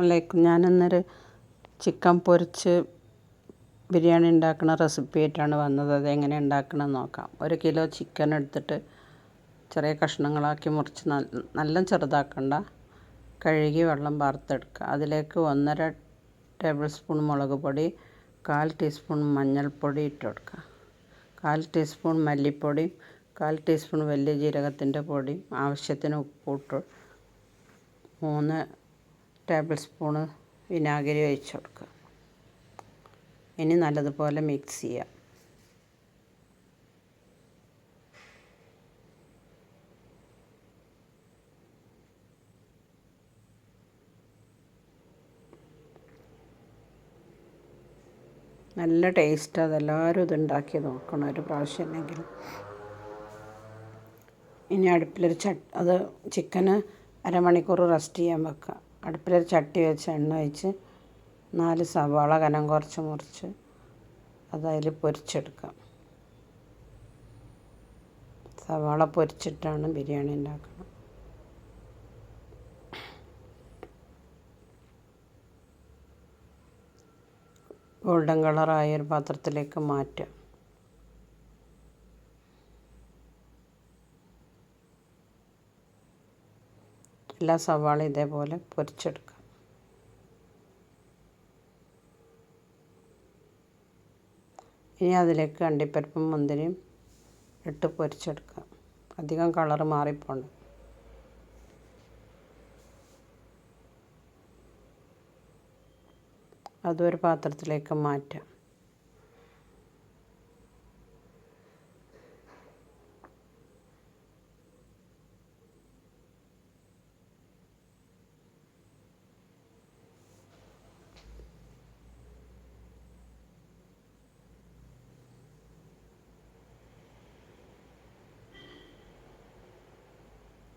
അസ്സലാമലൈക്കും ഞാനിന്നൊരു ചിക്കൻ പൊരിച്ച് ബിരിയാണി ഉണ്ടാക്കുന്ന റെസിപ്പി ആയിട്ടാണ് വന്നത്. എങ്ങനെ ഉണ്ടാക്കണമെന്ന് നോക്കാം. ഒരു കിലോ ചിക്കൻ എടുത്തിട്ട് ചെറിയ കഷ്ണങ്ങളാക്കി മുറിച്ച് നല്ല ചെറുതാക്കണ്ട. കഴുകി വെള്ളം വാർത്തെടുക്കുക അതിലേക്ക് ഒന്നര ടേബിൾ സ്പൂൺ മുളക് പൊടി കാൽ ടീസ്പൂൺ മഞ്ഞൾപ്പൊടി ഇട്ട് കൊടുക്കുക. കാൽ ടീസ്പൂൺ മല്ലിപ്പൊടി കാൽ ടീസ്പൂൺ വലിയ ജീരകത്തിന്റെ പൊടി ആവശ്യത്തിന് ഉപ്പ് ഇട്ട്. മൂന്ന് ടേബിൾ സ്പൂണ് വിനാഗിരി ഒഴിച്ച് കൊടുക്കുക. ഇനി നല്ലതുപോലെ മിക്സ് ചെയ്യുക നല്ല ടേസ്റ്റ്. അതെല്ലാവരും ഇതുണ്ടാക്കി നോക്കണം ഒരു പ്രാവശ്യം അല്ലെങ്കിൽ ഇനി അടുപ്പിലൊരു ചട്ട് അത് ചിക്കന് അരമണിക്കൂർ റെസ്റ്റ് ചെയ്യാൻ വെക്കുക. അടുപ്പിലൊരു ചട്ടി വെച്ച് എണ്ണ ഒഴിച്ച് നാല് സവാള കനം കുറച്ച് മുറിച്ച് അത് പൊരിച്ചെടുക്കാം. സവാള പൊരിച്ചിട്ടാണ് ബിരിയാണി ഉണ്ടാക്കുന്നത്. ഗോൾഡൻ കളറായ ഒരു പാത്രത്തിലേക്ക് മാറ്റുക. എല്ലാ സവാള ഇതേപോലെ പൊരിച്ചെടുക്കുക ഇനി അതിലേക്ക് അണ്ടിപ്പരിപ്പും മുന്തിരിയും ഇട്ട് പൊരിച്ചെടുക്കുക അധികം കളർ മാറിപ്പോണ്ട്. അതും ഒരു പാത്രത്തിലേക്ക് മാറ്റാം.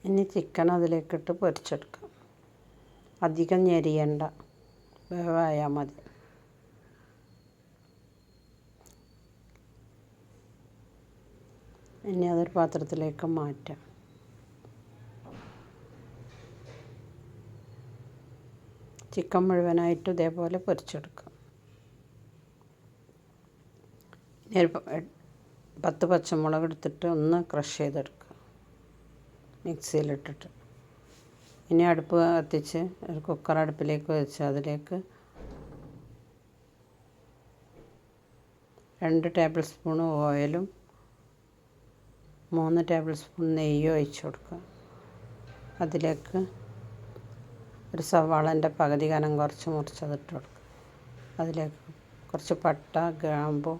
ഇനി ചിക്കൻ അതിലേക്കിട്ട് പൊരിച്ചെടുക്കാം. അധികം ഞെരിയണ്ട. വേവായാൽ മതി. ഇനി അതൊരു പാത്രത്തിലേക്ക് മാറ്റാം. ചിക്കൻ മുഴുവനായിട്ട് ഇതേപോലെ പൊരിച്ചെടുക്കാം. ഇനി പത്ത് പച്ചമുളക് എടുത്തിട്ട് ഒന്ന് ക്രഷ് ചെയ്തെടുക്കുക മിക്സിയിലിട്ടിട്ട്. ഇനി അടുപ്പ് കത്തിച്ച് ഒരു കുക്കർ അടുപ്പിലേക്ക് വെച്ച് അതിലേക്ക് രണ്ട് ടേബിൾ സ്പൂൺ ഓയിലും മൂന്ന് ടേബിൾ സ്പൂൺ നെയ്യും ഒഴിച്ച് കൊടുക്കുക. അതിലേക്ക് ഒരു സവാളന്റെ പകുതി കനം കുറച്ച് മുറിച്ചതിട്ട് കൊടുക്കുക. അതിലേക്ക് കുറച്ച് പട്ട ഗ്രാമ്പു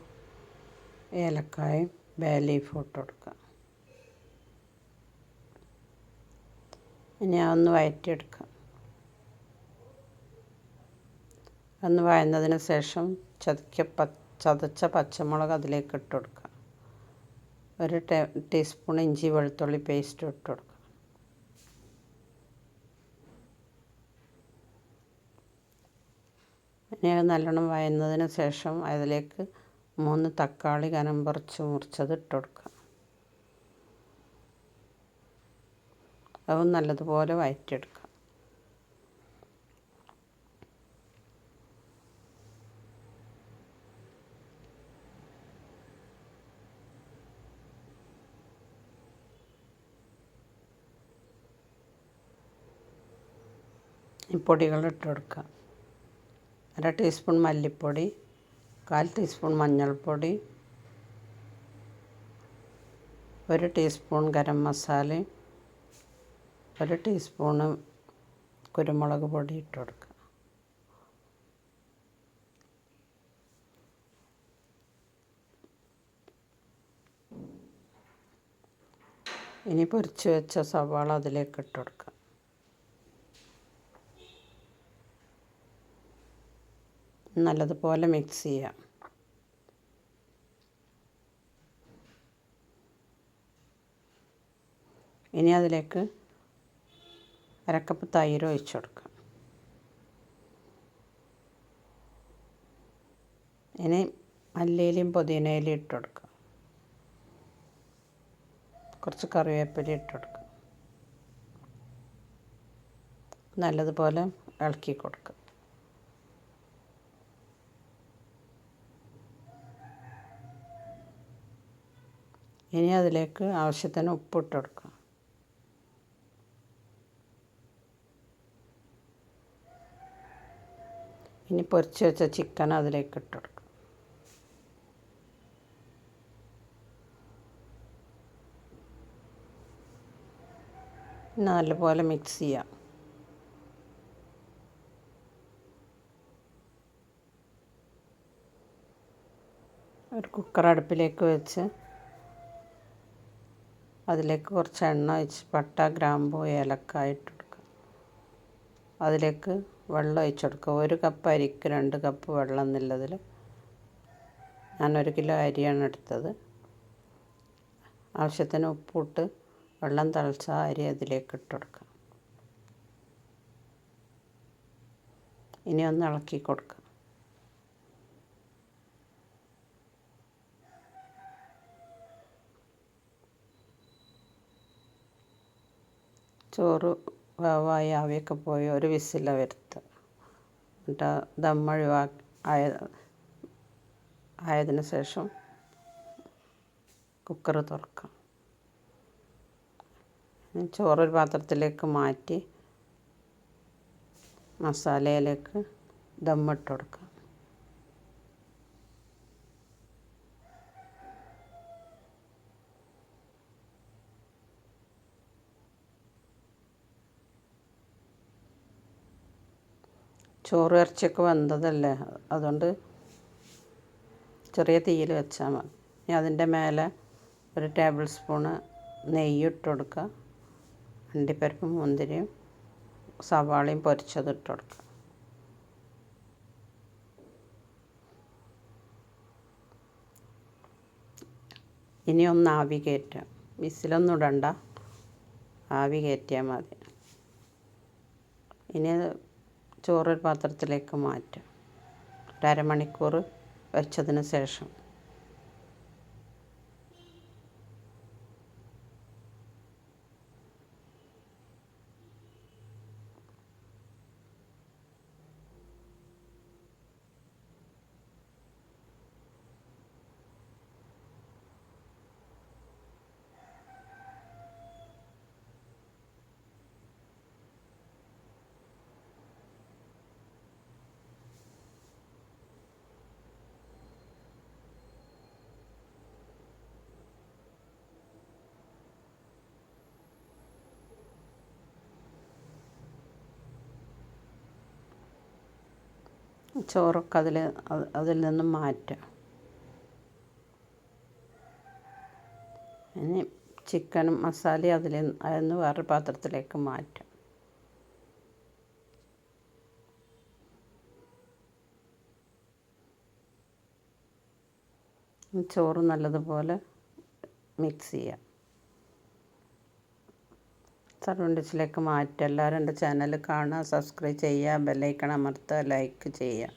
ഏലക്കായും ബേ ലീഫും ഇട്ട് കൊടുക്കുക. ഇനി അതൊന്ന് വഴറ്റിയെടുക്കാം ഒന്ന് വഴന്നതിന് ശേഷം ചതക്കിയ പ ചതച്ച പച്ചമുളക് അതിലേക്ക് ഇട്ട് കൊടുക്കുക ഒരു ടേ ടീസ്പൂൺ ഇഞ്ചി വെളുത്തുള്ളി പേസ്റ്റ് ഇട്ട് കൊടുക്കുക ഇനി അത് നല്ലോണം വഴന്നതിന് ശേഷം അതിലേക്ക് മൂന്ന് തക്കാളി കനം പറിച്ച് മുറിച്ചത് ഇട്ട് കൊടുക്കുക അതും നല്ലതുപോലെ വഴറ്റിയെടുക്കാം ഈ പൊടികൾ ഇട്ട് കൊടുക്കുക. അര ടീസ്പൂൺ മല്ലിപ്പൊടി കാൽ ടീസ്പൂൺ മഞ്ഞൾപ്പൊടി ഒരു ടീസ്പൂൺ ഗരം മസാലയും ഒരു ടീസ്പൂണ് കുരുമുളക് പൊടി ഇട്ട് കൊടുക്കുക. ഇനി പൊരിച്ച് വെച്ച സവാള അതിലേക്ക് ഇട്ട് കൊടുക്കുക. നല്ലതുപോലെ മിക്സ് ചെയ്യുക. ഇനി അതിലേക്ക് അരക്കപ്പ് തൈര് ഒഴിച്ചു കൊടുക്കുക. ഇനി മല്ലിയിലയും പുതിനയിലയും ഇട്ട് കൊടുക്കുക. കുറച്ച് കറിവേപ്പില ഇട്ട് കൊടുക്കുക. നല്ലതുപോലെ ഇളക്കി കൊടുക്കുക. ഇനി അതിലേക്ക് ആവശ്യത്തിന് ഉപ്പിട്ട് കൊടുക്കുക. ഇനി പൊരിച്ച് വെച്ച ചിക്കൻ അതിലേക്ക് ഇട്ട് കൊടുക്കും. നല്ലപോലെ മിക്സ് ചെയ്യാം. ഒരു കുക്കർ അടുപ്പിലേക്ക് വെച്ച് അതിലേക്ക് കുറച്ച് എണ്ണ ഒഴിച്ച് പട്ട ഗ്രാമ്പു ഏലക്കായിട്ട് കൊടുക്കുക അതിലേക്ക് വെള്ളം ഒഴിച്ച് കൊടുക്കുക ഒരു കപ്പ് അരിക്ക് രണ്ട് കപ്പ് വെള്ളം എന്നുള്ളതിൽ ഞാനൊരു കിലോ അരിയാണ് എടുത്തത്. ആവശ്യത്തിന് ഉപ്പിട്ട് വെള്ളം തിളച്ച അരി അതിലേക്ക് ഇട്ട് കൊടുക്കുക. ഇനി ഒന്ന് ഇളക്കി കൊടുക്കുക. ചോറ് വേവായി ആവിയൊക്കെ പോയി ഒരു വിസില വരുത്തുക എന്നിട്ട് ദം ഒഴിവാ ആയ ആയതിന് ശേഷം കുക്കർ തുറക്കാം. ചോറൊരു പാത്രത്തിലേക്ക് മാറ്റി മസാലയിലേക്ക് ദമ്മിട്ട് കൊടുക്കുക ചോറ് ഇറച്ചിയൊക്കെ വെന്തതല്ലേ? അതുകൊണ്ട് ചെറിയ തീയിൽ വെച്ചാൽ മതി. ഇനി അതിന്റെ മേലെ ഒരു ടേബിൾ സ്പൂണ് നെയ്യ് ഇട്ട് കൊടുക്കുക. അണ്ടിപ്പരിപ്പും മുന്തിരിയും സവാളയും പൊരിച്ചത് ഇട്ട് കൊടുക്കുക. ഇനി ഒന്ന് ആവി കയറ്റുക. വിസിലൊന്നും ഇടണ്ട. ആവി കയറ്റിയാൽ മതി. ഇനി ചോറ് പാത്രത്തിലേക്ക് മാറ്റുക ഒരു അരമണിക്കൂർ വെച്ചതിന് ശേഷം. ചോറൊക്കെ അതിൽ അതിൽ നിന്നും മാറ്റുക. ഇനി ചിക്കനും മസാലയും അതിൽ അതിന്ന് വേറൊരു പാത്രത്തിലേക്ക് മാറ്റും ചോറ് നല്ലതുപോലെ മിക്സ് ചെയ്യുക. സർവൻ ഡിഷിലേക്ക് മാറ്റുക എല്ലാവരും എന്റെ ചാനൽ കാണുക സബ്സ്ക്രൈബ് ചെയ്യുക ബെല്ലൈക്കൺ അമർത്തുക ലൈക്ക് ചെയ്യുക.